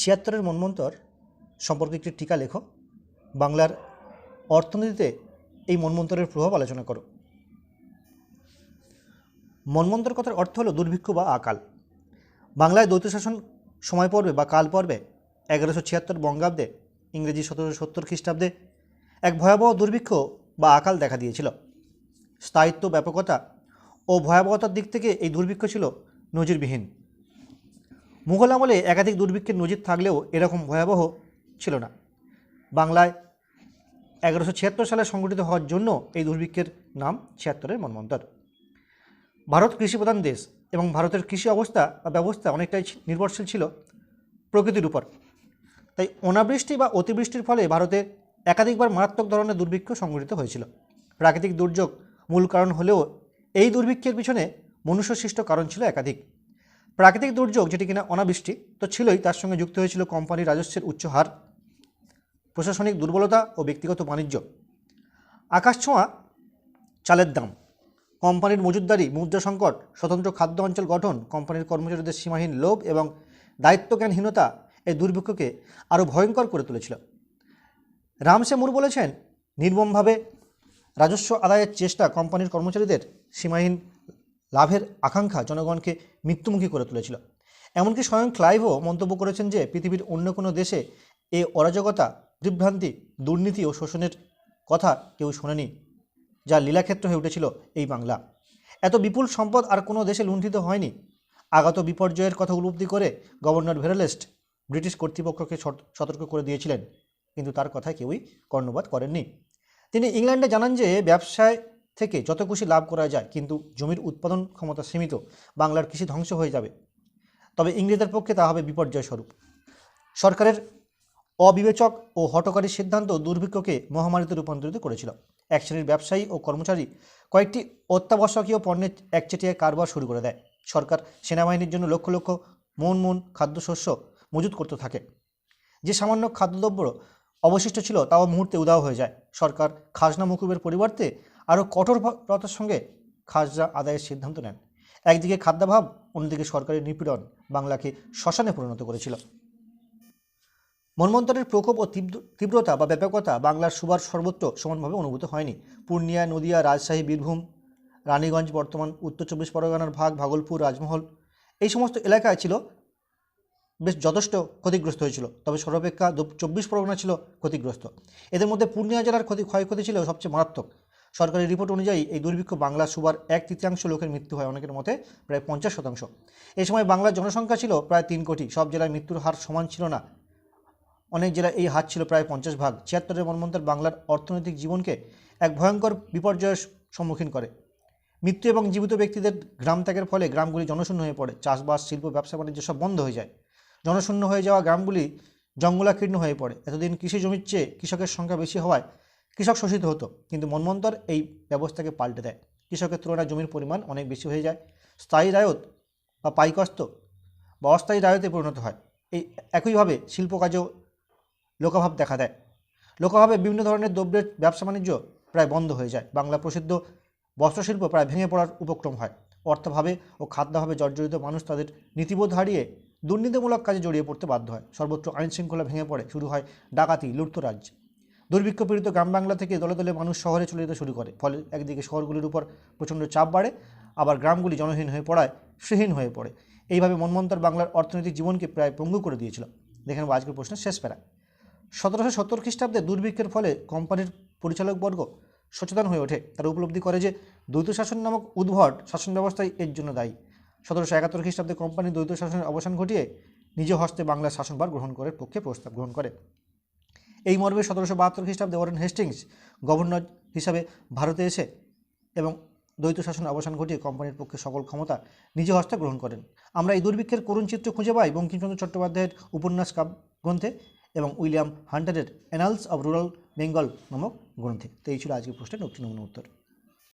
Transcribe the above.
ছিয়াত্তরের মন্বন্তর সম্পর্কে একটি টিকা লেখো। বাংলার অর্থনীতিতে এই মন্বন্তরের প্রভাব আলোচনা করো। মন্বন্তর কথার অর্থ হলো দুর্ভিক্ষ বা আকাল। বাংলায় দ্বৈত শাসন সময় পর্বে বা কাল পর্বে এগারোশো ছিয়াত্তর বঙ্গাব্দে, ইংরেজি সতেরোশো সত্তর খ্রিস্টাব্দে এক ভয়াবহ দুর্ভিক্ষ বা আকাল দেখা দিয়েছিল। স্থায়িত্ব, ব্যাপকতা ও ভয়াবহতার দিক থেকে এই দুর্ভিক্ষ ছিল নজিরবিহীন। মুঘল আমলে একাধিক দুর্ভিক্ষের নজির থাকলেও এরকম ভয়াবহ ছিল না। বাংলায় এগারোশো ছিয়াত্তর সালে সংগঠিত হওয়ার জন্য এই দুর্ভিক্ষের নাম ছিয়াত্তরের মন্বন্তর ভারত কৃষিপ্রধান দেশ এবং ভারতের কৃষি অবস্থা বা ব্যবস্থা অনেকটাই নির্ভরশীল ছিল প্রকৃতির উপর। তাই অনাবৃষ্টি বা অতিবৃষ্টির ফলে ভারতে একাধিকবার মারাত্মক ধরনের দুর্ভিক্ষ সংঘটিত হয়েছিল। প্রাকৃতিক দুর্যোগ মূল কারণ হলেও এই দুর্ভিক্ষের পিছনে মনুষ্যসৃষ্ট কারণ ছিল একাধিক। প্রাকৃতিক দুর্যোগ যেটি কিনা অনাবৃষ্টি, তো ছিলই তার সঙ্গে যুক্ত হয়েছিল কোম্পানির রাজস্বের উচ্চ হার, প্রশাসনিক দুর্বলতা ও ব্যক্তিগত বাণিজ্য। আকাশছোঁয়া চালের দাম। কোম্পানির মজুতদারি, মুদ্রা সংকট, স্বতন্ত্র খাদ্য অঞ্চল গঠন, কোম্পানির কর্মচারীদের সীমাহীন লোভ এবং দায়িত্বজ্ঞানহীনতা এই দুর্ভিক্ষকে আরও ভয়ঙ্কর করে তুলেছিল। রামসে মুর বলেছেন, নির্মমভাবে রাজস্ব আদায়ের চেষ্টা কোম্পানির কর্মচারীদের সীমাহীন লাভের আকাঙ্ক্ষা জনগণকে মৃত্যুমুখী করে তুলেছিল। এমনকি স্বয়ং ক্লাইভও মন্তব্য করেছেন যে, পৃথিবীর অন্য কোনো দেশে এ অরাজকতা, বিভ্রান্তি, দুর্নীতি ও শোষণের কথা কেউ শোনেনি, যা লীলাক্ষেত্র হয়ে উঠেছিল এই বাংলা। এত বিপুল সম্পদ আর কোনো দেশে লুণ্ঠিত হয়নি। আগত বিপর্যয়ের কথা উপলব্ধি করে গভর্নর ভেরালেস্ট ব্রিটিশ কর্তৃপক্ষকে সত- সতর্ক করে দিয়েছিলেন, কিন্তু তার কথায় কেউই কর্ণপাত করেননি। তিনি ইংল্যান্ডে জানান যে, ব্যবসায় থেকে যত খুশি লাভ করা যায়, কিন্তু জমির উৎপাদন ক্ষমতা সীমিত, বাংলার কৃষি ধ্বংস হয়ে যাবে। তবে ইংরেজদের পক্ষে তা হবে বিপর্যয় স্বরূপ সরকারের অবিবেচক ও হটকারী সিদ্ধান্ত দুর্ভিক্ষকে মহামারীতে রূপান্তরিত করেছিল। এক শ্রেণির ব্যবসায়ী ও কর্মচারী কয়েকটি অত্যাবশ্যকীয় পণ্যের একচেটিয়া কারবার শুরু করে দেয়। সরকার সেনাবাহিনীর জন্য লক্ষ লক্ষ মন মন খাদ্যশস্য মজুত করতে থাকে। যে সামান্য খাদ্যদ্রব্য অবশিষ্ট ছিল, তাও মুহূর্তে উদাও হয়ে যায়। সরকার খাজনা মুকুবের পরিবর্তে আরও কঠোরতার সঙ্গে খাজনা আদায়ের সিদ্ধান্ত নেন। একদিকে খাদ্যাভাব, অন্যদিকে সরকারি নিপীড়ন বাংলাকে শ্মশানে পরিণত করেছিল। মন্বন্তরের প্রকোপ ও তীব্র- তীব্রতা বা ব্যাপকতা বাংলার সুবার সর্বত্র সমানভাবে অনুভূত হয়নি। পূর্ণিয়া, নদিয়া, রাজশাহী, বীরভূম, রানীগঞ্জ, বর্তমান উত্তর চব্বিশ পরগনার ভাগ, ভাগলপুর, রাজমহল, এই সমস্ত এলাকায় ছিল বেশ যথেষ্ট ক্ষতিগ্রস্ত হয়েছিল। তবে সর্বাপেক্ষা চব্বিশ পরগনা ছিল ক্ষতিগ্রস্ত। এদের মধ্যে পূর্ণিয়া জেলার ক্ষতি ক্ষয়ক্ষতি ছিল সবচেয়ে মারাত্মক। সরকারি রিপোর্ট অনুযায়ী এই দুর্ভিক্ষ বাংলা সুবার এক তৃতীয়াংশ লোকের মৃত্যু হয় অনেকের মতে প্রায় পঞ্চাশ শতাংশ। এই সময় বাংলার জনসংখ্যা ছিল প্রায় তিন কোটি। সব জেলায় মৃত্যুর হার সমান ছিল না। অনেক জেলায় এই হার ছিল প্রায় পঞ্চাশ ভাগ। ছিয়াত্তরের মন্বন্তর বাংলার অর্থনৈতিক জীবনকে এক ভয়ঙ্কর বিপর্যয়ের সম্মুখীন করে। মৃত্যু এবং জীবিত ব্যক্তিদের গ্রাম ত্যাগের ফলে গ্রামগুলি জনশূন্য হয়ে পড়ে। চাষবাস, শিল্প, ব্যবসা, বাণিজ্য সব বন্ধ হয়ে যায়। জনশূন্য হয়ে যাওয়া গ্রামগুলি জঙ্গলাকীর্ণ হয়ে পড়ে। এতদিন কৃষি জমির চেয়ে কৃষকের সংখ্যা বেশি হওয়ায় কৃষক শোষিত হতো, কিন্তু মন্বন্তর এই ব্যবস্থাকে পাল্টে দেয়। কৃষকের তুলনায় জমির পরিমাণ অনেক বেশি হয়ে যায়। স্থায়ী রায়ত বা পাইকস্ত বা অস্থায়ী রায়তে পরিণত হয়। এই একইভাবে শিল্প কাজেও লোকাভাব দেখা দেয়। লোকাভাবে বিভিন্ন ধরনের দ্রব্যের ব্যবসা বাণিজ্য প্রায় বন্ধ হয়ে যায়। বাংলা প্রসিদ্ধ বস্ত্রশিল্প প্রায় ভেঙে পড়ার উপক্রম হয়। অর্থভাবে ও খাদ্যভাবে জর্জরিত মানুষ তাদের নীতিবোধ হারিয়ে দুর্নীতিমূলক কাজে জড়িয়ে পড়তে বাধ্য হয়। সর্বত্র আইন শৃঙ্খলা ভেঙে পড়ে। শুরু হয় ডাকাতি, লুটতরাজ। দুর্ভিক্ষ পীড়িত গ্রাম বাংলা থেকে দলে দলে মানুষ শহরে চলে যেতে শুরু করে। ফলে একদিকে শহরগুলির উপর প্রচণ্ড চাপ বাড়ে, আবার গ্রামগুলি জনহীন হয়ে পড়ায় শ্রীহীন হয়ে পড়ে। এইভাবে মনমন্তর বাংলার অর্থনৈতিক জীবনকে প্রায় পঙ্গু করে দিয়েছিল। দেখেন আজকের প্রশ্নের শেষ প্যারা। সতেরোশো সত্তর খ্রিস্টাব্দে দুর্ভিক্ষের ফলে কোম্পানির পরিচালকবর্গ সচেতন হয়ে ওঠে। তারা উপলব্ধি করে যে দ্বৈত শাসন নামক উদ্ভট শাসন ব্যবস্থাই এর জন্য দায়ী। সতেরোশো একাত্তর খ্রিস্টাব্দে কোম্পানি দ্বৈত শাসনের অবসান ঘটিয়ে নিজ হস্তে বাংলার শাসনভার গ্রহণ করার পক্ষে প্রস্তাব গ্রহণ করে। এই মর্মে সতেরোশো বাহাত্তর খ্রিস্টাব্দে ওয়ারেন হেস্টিংস গভর্নর হিসাবে ভারতে এসে এবং দ্বৈত শাসন অবসান ঘটিয়ে কোম্পানির পক্ষে সকল ক্ষমতা নিজে হস্তে গ্রহণ করেন। আমরা এই দুর্ভিক্ষের করুণ চিত্র খুঁজে পাই বঙ্কিমচন্দ্র চট্টোপাধ্যায়ের উপন্যাস কাব গ্রন্থে এবং উইলিয়াম হান্টারের অ্যানালস অব রুরাল বেঙ্গল নামক গ্রন্থে। তো এই ছিল আজকের প্রশ্নের নতুন উত্তর।